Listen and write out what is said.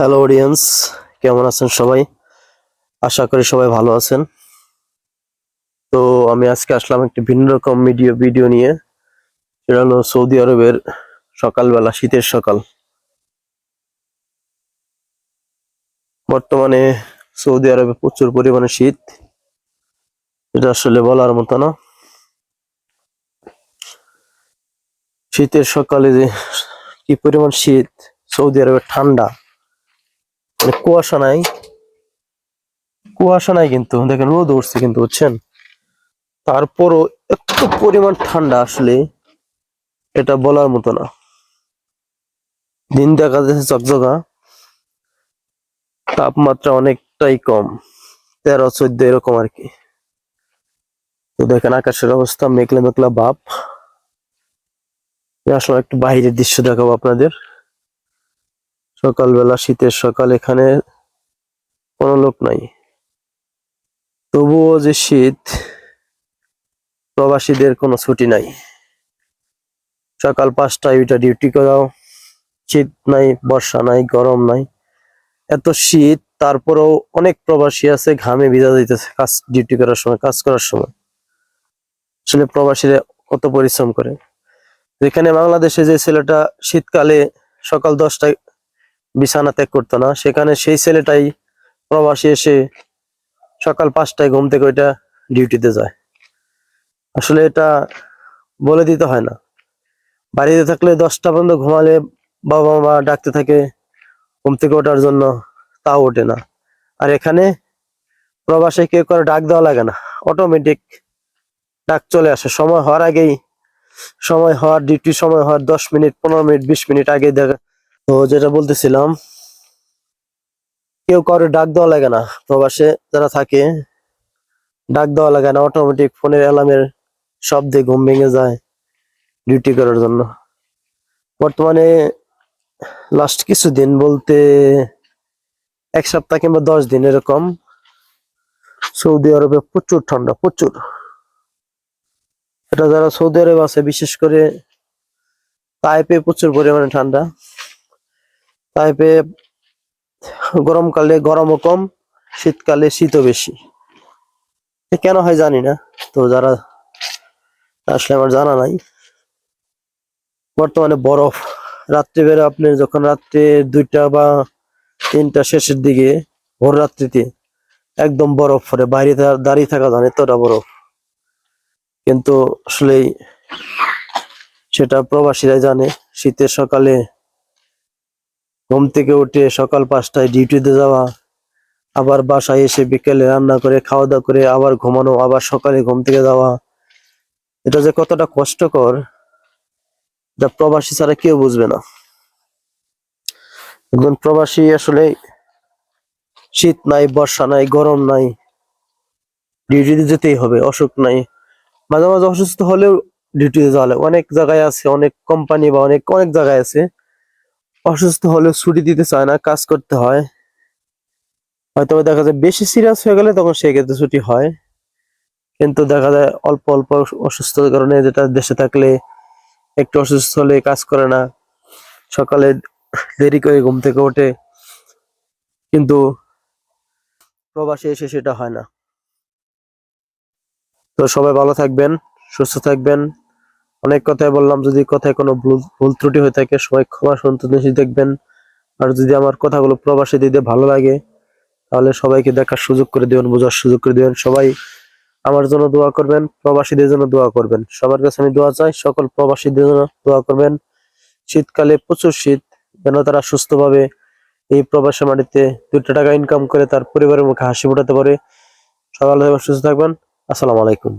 Hello audience কেমন আছেন সবাই? আশা করি সবাই ভালো আছেন। তো আমি আজকে আসলাম একটি ভিন্ন রকম ভিডিও ভিডিও নিয়ে। সেটা হলো সৌদি আরবের সকালবেলা, শীতের সকাল। বর্তমানে সৌদি আরবে প্রচুর পরিমাণে শীত। এটা আসলে বলার মতো না। শীতের সকালে যে কি পরিমাণ শীত, সৌদি আরবের ঠান্ডা। মানে কুয়াশা নাই। কুয়াশা নাই কিন্তু, দেখেন রোদ উঠছে কিন্তু, বুঝছেন? তারপরও একটু পরিমাণ ঠান্ডা আসলে, এটা বলার মতো না। দিন দেখা যাচ্ছে চকচকা তাপমাত্রা অনেকটাই কম, তেরো, চোদ্দ এরকম আর কি। তো দেখেন আকাশের অবস্থা মেঘলা মেঘলা আমি আসলে একটু বাইরের দৃশ্য দেখাবো আপনাদের। সকালবেলা শীতের সকাল এখানে কোনো লোক নাই। তবুও যে শীত, প্রবাসীদের কোনো ছুটি নাই। সকাল পাঁচটায় ওইটা ডিউটি করাও, শীত নাই, বর্ষা নাই, গরম নাই। এত শীত, তারপরেও অনেক প্রবাসী আছে, ঘামে ভিজা দিতেছে কাজ, ডিউটি করার সময়, কাজ করার সময়। আসলে প্রবাসীরা কত পরিশ্রম করে। যেখানে বাংলাদেশে যে ছেলেটা শীতকালে সকাল দশটায় বিছানা ত্যাগ করতো না। সেখানে সেই ছেলেটাই প্রবাসী এসে সকাল পাঁচটায় ঘুম থেকে ওইটা ডিউটিতে যায়। আসলে এটা বলে দিতে হয় না। বাড়িতে থাকলে দশটা পর্যন্ত ঘুমালে বাবা মা ডাকতে থাকে, ঘুম থেকে ওঠার জন্য তাও ওঠে না। আর এখানে প্রবাসে কেউ করে ডাক দেওয়া লাগে না। অটোমেটিক ডাক চলে আসে। সময় হওয়ার আগেই, সময় হওয়ার ডিউটি সময় হওয়ার দশ মিনিট, পনেরো মিনিট, বিশ মিনিট আগে দেখা তো যেটা বলতেছিলাম, কেউ কারও ডাক দেওয়া লাগে না। প্রবাসে যারা থাকে, ডাক দেওয়া লাগে না। অটোমেটিক ফোনের অ্যালার্মের শব্দে ঘুম ভেঙে যায় ডিউটি করার জন্য। বর্তমানে লাস্ট কিছুদিন বলতে এক সপ্তাহ কিংবা দশ দিন এরকম সৌদি আরবে প্রচুর ঠান্ডা, প্রচুর। এটা যারা সৌদি আরবে আছে, বিশেষ করে তাইপে প্রচুর পরিমাণে ঠান্ডা। তাইপে গরমকালে গরমও কম, শীতকালে শীতও বেশি। কেন হয় জানি না, তো যারা আসলে আমার জানা নাই। বর্তমানে বরফ, রাত্রে বেরো আপনি যখন রাত্রে দুইটা বা তিনটা শেষের দিকে, ভোর রাত্রিতে একদম বরফ পড়ে বাইরে দাঁড়িয়ে থাকা জানে এতটা বরফ। কিন্তু আসলে সেটা প্রবাসীরাই জানে, শীতের সকালে ঘুম থেকে উঠে সকাল পাঁচটায় ডিউটিতে যাওয়া, আবার বাসায় এসে বিকেলে রান্না করে খাওয়া দাওয়া করে আবার ঘুমানো, আবার সকালে ঘুম থেকে যাওয়া। এটা যে কতটা কষ্টকর যা প্রবাসী ছাড়া কেউ বুঝবে না। একজন প্রবাসী আসলে শীত নাই, বর্ষা নাই, গরম নাই, ডিউটিতে যেতেই হবে, অসুখ নাই। মাঝে মাঝে অসুস্থ হলেও ডিউটিতে যাওয়া অনেক জায়গায় আছে, অনেক কোম্পানি বা অনেক অনেক জায়গায় আছে। অসুস্থ হলেও ছুটি দিতে চায় না, কাজ করতে হয়। হয়তো দেখা যায় বেশি সিরিয়াস হয়ে গেলে তখন সেক্ষেত্রে ছুটি হয়। কিন্তু দেখা যায় অল্প অল্প অসুস্থতার কারণে যেটা দেশে থাকলে একটু অসুস্থ হলে কাজ করে না। সকালে দেরি করে ঘুম থেকে ওঠে। কিন্তু প্রবাসে এসে সেটা হয় না। তো সবাই ভালো থাকবেন, সুস্থ থাকবেন। অনেক কথাই বললাম, যদি কথায় কোনো ভুল ত্রুটি হয়ে থাকে, সবাই ক্ষমা সন্তোষী দেখবেন আর যদি আমার কথাগুলো প্রবাসী দিতে ভালো লাগে, তাহলে সবাইকে দেখার সুযোগ করে দিবেন, বোঝার সুযোগ করে দেবেন। সবাই আমার জন্য দোয়া করবেন, প্রবাসীদের জন্য দোয়া করবেন। সবার কাছে আমি দোয়া চাই, সকল প্রবাসীদের জন্য দোয়া করবেন। শীতকালে প্রচুর শীত, যেন তারা সুস্থভাবে এই প্রবাসী মাটিতে দুটো টাকা ইনকাম করে তার পরিবারের মুখে হাসি ফোটাতে পারে। সকালে সুস্থ থাকবেন। আসসালামু আলাইকুম।